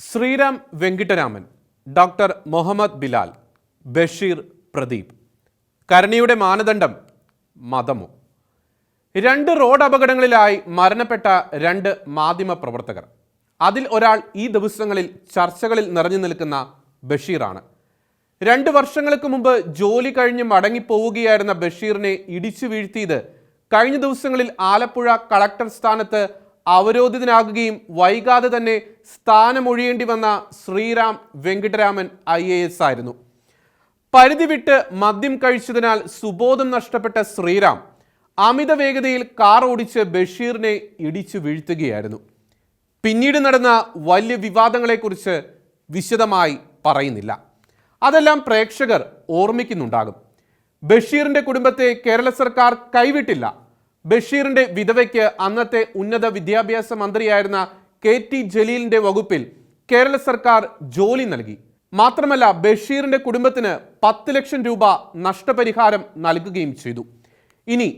Shriram Venkitaraman doctor Muhammad Bilal Basheer Pradeep കരുണയുടെ മാനദണ്ഡം മതമോ? രണ്ട് റോഡ് അപകടങ്ങളിലായി മരണപ്പെട്ട രണ്ട് മാധ്യമ പ്രവർത്തകർ. അതിൽ ഒരാൾ ഈ ദിവസങ്ങളിൽ ചർച്ചകളിൽ നിറഞ്ഞു നിൽക്കുന്ന ബഷീറാണ്. രണ്ട് വർഷങ്ങൾക്ക് മുമ്പ് ജോലി കഴിഞ്ഞ് മടങ്ങിപ്പോവുകയായിരുന്ന ബഷീറിനെ ഇടിച്ചു വീഴ്ത്തിയത് കഴിഞ്ഞ ദിവസങ്ങളിൽ ആലപ്പുഴ കളക്ടർ സ്ഥാനത്ത് അവരോധിതനാകുകയും വൈകാതെ തന്നെ സ്ഥാനമൊഴിയേണ്ടി വന്ന Sriram Venkitaraman I A S ആയിരുന്നു. പരിധി വിട്ട് മദ്യം കഴിച്ചതിനാൽ സുബോധം നഷ്ടപ്പെട്ട ശ്രീറാം അമിത വേഗതയിൽ കാർ ഓടിച്ച് ബഷീറിനെ ഇടിച്ചു വീഴ്ത്തുകയായിരുന്നു. പിന്നീട് നടന്ന വലിയ വിവാദങ്ങളെക്കുറിച്ച് വിശദമായി പറയുന്നില്ല. അതെല്ലാം പ്രേക്ഷകർ ഓർമ്മിക്കുന്നുണ്ടാകും. ബഷീറിന്റെ കുടുംബത്തെ കേരള സർക്കാർ കൈവിട്ടില്ല. ബഷീറിന്റെ വിധവയ്ക്ക് അന്നത്തെ ഉന്നത വിദ്യാഭ്യാസ മന്ത്രിയായിരുന്ന കെ ടി ജലീലിന്റെ വകുപ്പിൽ കേരള സർക്കാർ ജോലി നൽകി. മാത്രമല്ല ബഷീറിന്റെ കുടുംബത്തിന് പത്ത് ലക്ഷം രൂപ നഷ്ടപരിഹാരം നൽകുകയും ചെയ്തു. ഇനി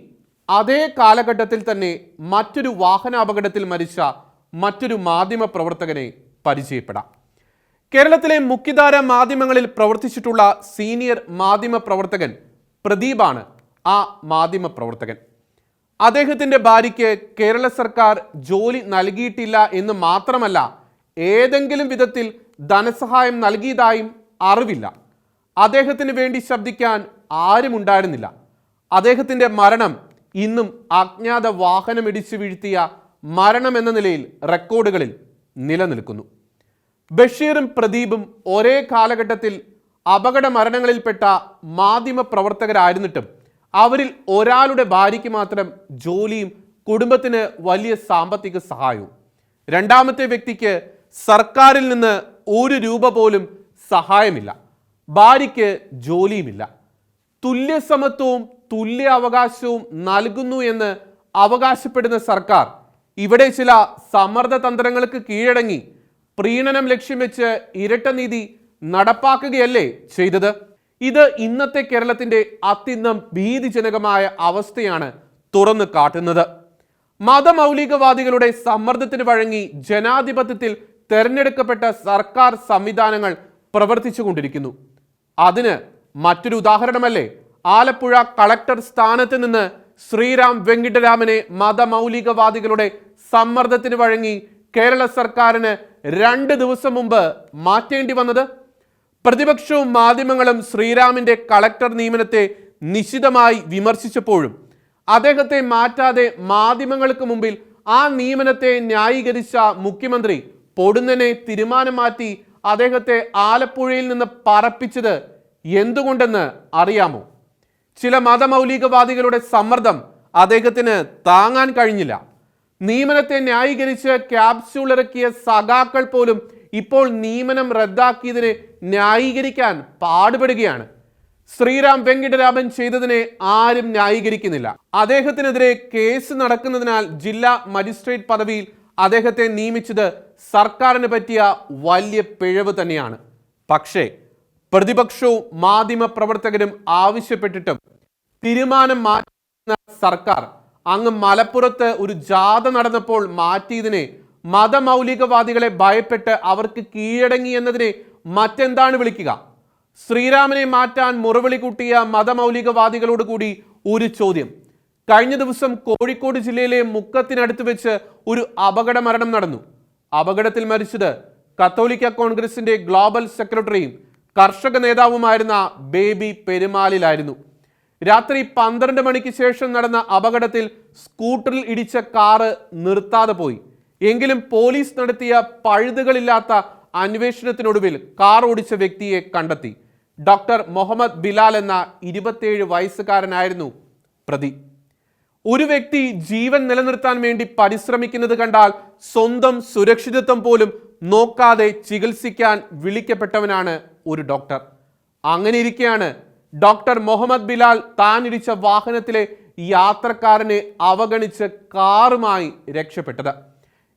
അതേ കാലഘട്ടത്തിൽ തന്നെ മറ്റൊരു വാഹനാപകടത്തിൽ മരിച്ച മറ്റൊരു മാധ്യമ പ്രവർത്തകനെ പരിചയപ്പെടാം. കേരളത്തിലെ മുഖ്യധാര മാധ്യമങ്ങളിൽ പ്രവർത്തിച്ചിട്ടുള്ള സീനിയർ മാധ്യമ പ്രവർത്തകൻ പ്രദീപാണ് ആ മാധ്യമ പ്രവർത്തകൻ. അദ്ദേഹത്തിന്റെ ഭാര്യയ്ക്ക് കേരള സർക്കാർ ജോലി നൽകിയിട്ടില്ല എന്ന് മാത്രമല്ല ഏതെങ്കിലും വിധത്തിൽ ധനസഹായം നൽകിയതായും അറിവില്ല. അദ്ദേഹത്തിന് വേണ്ടി ശബ്ദിക്കാൻ ആരുമുണ്ടായിരുന്നില്ല അദ്ദേഹത്തിന്റെ മരണം ഇന്നും അജ്ഞാത വാഹനമിടിച്ചു വീഴ്ത്തിയ മരണം എന്ന നിലയിൽ റെക്കോർഡുകളിൽ നിലനിൽക്കുന്നു. ബഷീറും പ്രദീപും ഒരേ കാലഘട്ടത്തിൽ അപകട മരണങ്ങളിൽപ്പെട്ട മാധ്യമ പ്രവർത്തകരായിരുന്നിട്ടും അവരിൽ ഒരാളുടെ ഭാര്യയ്ക്ക് മാത്രം ജോലിയും കുടുംബത്തിന് വലിയ സാമ്പത്തിക സഹായവും. രണ്ടാമത്തെ വ്യക്തിക്ക് സർക്കാരിൽ നിന്ന് ഒരു രൂപ പോലും സഹായമില്ല. ഭാര്യയ്ക്ക് ജോലിയുമില്ല. തുല്യസമത്വവും തുല്യ അവകാശവും നൽകുന്നു എന്ന് അവകാശപ്പെടുന്ന സർക്കാർ ഇവിടെ ചില സമ്മർദ്ദ തന്ത്രങ്ങൾക്ക് കീഴടങ്ങി പ്രീണനം ലക്ഷ്യം വെച്ച് ഇരട്ടനീതി നടപ്പാക്കുകയല്ലേ ചെയ്തത്? ഇത് ഇന്നത്തെ കേരളത്തിന്റെ അത്യന്തം ഭീതിജനകമായ അവസ്ഥയാണ് തുറന്നു കാട്ടുന്നത്. മതമൗലികവാദികളുടെ സമ്മർദ്ദത്തിന് വഴങ്ങി ജനാധിപത്യത്തിൽ തെരഞ്ഞെടുക്കപ്പെട്ട സർക്കാർ സംവിധാനങ്ങൾ പ്രവർത്തിച്ചു കൊണ്ടിരിക്കുന്നു അതിന് മറ്റൊരു ഉദാഹരണമല്ലേ? ആലപ്പുഴ കളക്ടർ സ്ഥാനത്ത് നിന്ന് ശ്രീറാം വെങ്കിട്ടരാമനെ മതമൗലികവാദികളുടെ സമ്മർദ്ദത്തിന് വഴങ്ങി കേരള സർക്കാരിന് രണ്ട് ദിവസം മുമ്പ് മാറ്റേണ്ടി വന്നത് പ്രതിപക്ഷവും മാധ്യമങ്ങളും ശ്രീരാമിന്റെ കളക്ടർ നിയമനത്തെ നിശിതമായി വിമർശിച്ചപ്പോഴും അദ്ദേഹത്തെ മാറ്റാതെ മാധ്യമങ്ങൾക്ക് മുമ്പിൽ ആ നിയമനത്തെ ന്യായീകരിച്ച മുഖ്യമന്ത്രി പൊടുന്നനെ തീരുമാനം മാറ്റി അദ്ദേഹത്തെ ആലപ്പുഴയിൽ നിന്ന് പറപ്പിച്ചത് എന്തുകൊണ്ടെന്ന് അറിയാമോ? ചില മതമൗലികവാദികളുടെ സമ്മർദ്ദം അദ്ദേഹത്തിന് താങ്ങാൻ കഴിഞ്ഞില്ല. നിയമനത്തെ ന്യായീകരിച്ച് ക്യാപ്സ്യൂൾ ഇറക്കിയ സഖാക്കൾ പോലും ഇപ്പോൾ നിയമനം റദ്ദാക്കിയതിനെ ന്യായീകരിക്കാൻ പാടുപെടുകയാണ്. ശ്രീറാം വെങ്കിട്ടരാമൻ ചെയ്തതിനെ ആരും ന്യായീകരിക്കുന്നില്ല. അദ്ദേഹത്തിനെതിരെ കേസ് നടക്കുന്നതിനാൽ ജില്ലാ മജിസ്ട്രേറ്റ് പദവിയിൽ അദ്ദേഹത്തെ നിയമിച്ചത് സർക്കാരിന് പറ്റിയ വലിയ പിഴവ് തന്നെയാണ്. പക്ഷേ പ്രതിപക്ഷവും മാധ്യമ പ്രവർത്തകരും ആവശ്യപ്പെട്ടിട്ടും തീരുമാനം മാറ്റുന്ന സർക്കാർ അങ്ങ് മലപ്പുറത്ത് ഒരു ജാഥ നടന്നപ്പോൾ മാറ്റിയതിനെ മതമൗലികവാദികളെ ഭയപ്പെട്ട് അവർക്ക് കീഴടങ്ങി എന്നതിനെ മറ്റെന്താണ് വിളിക്കുക? ശ്രീരാമനെ മാറ്റാൻ മുറവിളി കൂട്ടിയ മതമൗലികവാദികളോട് കൂടി ഒരു ചോദ്യം. കഴിഞ്ഞ ദിവസം കോഴിക്കോട് ജില്ലയിലെ മുക്കത്തിനടുത്ത് വെച്ച് ഒരു അപകട മരണം നടന്നു. അപകടത്തിൽ മരിച്ചത് കത്തോലിക്ക കോൺഗ്രസിന്റെ ഗ്ലോബൽ സെക്രട്ടറിയും കർഷക നേതാവുമായിരുന്ന ബേബി പെരുമാലിലായിരുന്നു. രാത്രി പന്ത്രണ്ട് മണിക്ക് ശേഷം നടന്ന അപകടത്തിൽ സ്കൂട്ടറിൽ ഇടിച്ച കാറ് നിർത്താതെ പോയി. എങ്കിലും പോലീസ് നടത്തിയ പഴുതുകളില്ലാത്ത അന്വേഷണത്തിനൊടുവിൽ കാർ ഓടിച്ച വ്യക്തിയെ കണ്ടെത്തി. ഡോക്ടർ മുഹമ്മദ് ബിലാൽ എന്ന ഇരുപത്തിയേഴ് വയസ്സുകാരനായിരുന്നു പ്രതി. ഒരു വ്യക്തി ജീവൻ നിലനിർത്താൻ വേണ്ടി പരിശ്രമിക്കുന്നത് കണ്ടാൽ സ്വന്തം സുരക്ഷിതത്വം പോലും നോക്കാതെ ചികിത്സിക്കാൻ വിളിക്കപ്പെട്ടവനാണ് ഒരു ഡോക്ടർ. അങ്ങനെ ഇരിക്കെയാണ് ഡോക്ടർ മുഹമ്മദ് ബിലാൽ താൻ ഇടിച്ച വാഹനത്തിലെ യാത്രക്കാരനെ അവഗണിച്ച് കാറുമായി രക്ഷപ്പെട്ടത്.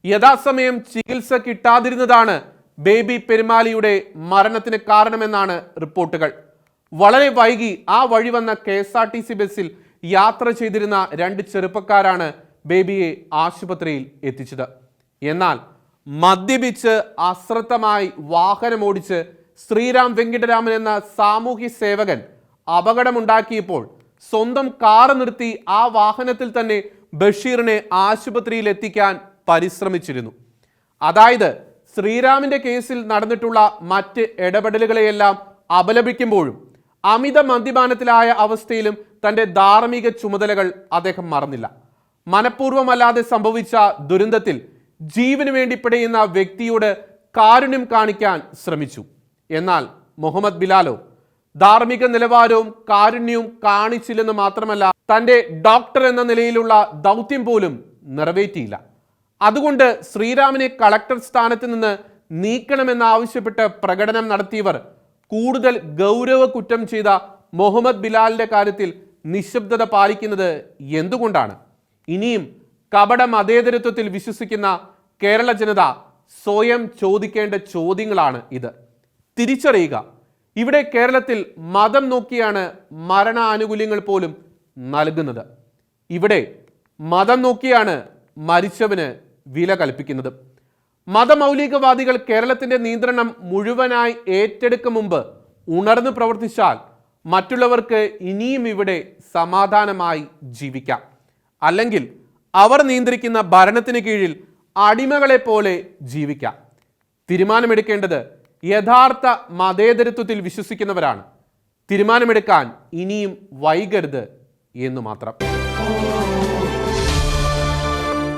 യഥാസമയം ചികിത്സ കിട്ടാതിരുന്നതാണ് ബേബി പെരുമാലിയുടെ മരണത്തിന് കാരണമെന്നാണ് റിപ്പോർട്ടുകൾ. വളരെ വൈകി ആ വഴി വന്ന K S R T C ബസ്സിൽ യാത്ര ചെയ്തിരുന്ന രണ്ട് ചെറുപ്പക്കാരാണ് ബേബിയെ ആശുപത്രിയിൽ എത്തിച്ചത്. എന്നാൽ മദ്യപിച്ച് അശ്രദ്ധമായി വാഹനമോടിച്ച് ശ്രീറാം വെങ്കിട്ടരാമൻ എന്ന സാമൂഹ്യ സേവകൻ അപകടമുണ്ടാക്കിയപ്പോൾ സ്വന്തം കാറ് നിർത്തി ആ വാഹനത്തിൽ തന്നെ ബഷീറിനെ ആശുപത്രിയിൽ എത്തിക്കാൻ പരിശ്രമിച്ചിരുന്നു. അതായത് ശ്രീരാമിന്റെ കേസിൽ നടന്നിട്ടുള്ള മറ്റ് ഇടപെടലുകളെയെല്ലാം അപലപിക്കുമ്പോഴും അമിത മദ്യപാനത്തിലായ അവസ്ഥയിലും തന്റെ ധാർമ്മിക ചുമതലകൾ അദ്ദേഹം മറന്നില്ല. മനഃപൂർവമല്ലാതെ സംഭവിച്ച ദുരന്തത്തിൽ ജീവന് വേണ്ടി പിടയുന്ന വ്യക്തിയോട് കാരുണ്യം കാണിക്കാൻ ശ്രമിച്ചു. എന്നാൽ മുഹമ്മദ് ബിലാലോ ധാർമ്മിക നിലവാരവും കാരുണ്യവും കാണിച്ചില്ലെന്ന് മാത്രമല്ല തന്റെ ഡോക്ടർ എന്ന നിലയിലുള്ള ദൗത്യം പോലും നിറവേറ്റിയില്ല. അതുകൊണ്ട് ശ്രീരാമിനെ കളക്ടർ സ്ഥാനത്ത് നിന്ന് നീക്കണമെന്നാവശ്യപ്പെട്ട് പ്രകടനം നടത്തിയവർ കൂടുതൽ ഗൗരവ കുറ്റം ചെയ്ത മുഹമ്മദ് ബിലാലിന്റെ കാര്യത്തിൽ നിശബ്ദത പാലിക്കുന്നത് എന്തുകൊണ്ടാണ്? ഇനിയും കപട മതേതരത്വത്തിൽ വിശ്വസിക്കുന്ന കേരള ജനത സ്വയം ചോദിക്കേണ്ട ചോദ്യങ്ങളാണ് ഇത്. തിരിച്ചറിയുക. ഇവിടെ കേരളത്തിൽ മതം നോക്കിയാണ് മരണാനുകൂല്യങ്ങൾ പോലും നൽകുന്നത്. ഇവിടെ മതം നോക്കിയാണ് മരിച്ചവന് വില കൽപ്പിക്കുന്നത്. മതമൗലികവാദികൾ കേരളത്തിന്റെ നിയന്ത്രണം മുഴുവനായി ഏറ്റെടുക്കും മുമ്പ് ഉണർന്നു പ്രവർത്തിച്ചാൽ മറ്റുള്ളവർക്ക് ഇനിയും ഇവിടെ സമാധാനമായി ജീവിക്കാം. അല്ലെങ്കിൽ അവർ നിയന്ത്രിക്കുന്ന ഭരണത്തിന് കീഴിൽ അടിമകളെ പോലെ ജീവിക്കാം. തീരുമാനമെടുക്കേണ്ടത് യഥാർത്ഥ മതേതരത്വത്തിൽ വിശ്വസിക്കുന്നവരാണ്. തീരുമാനമെടുക്കാൻ ഇനിയും വൈകരുത് എന്ന് മാത്രം.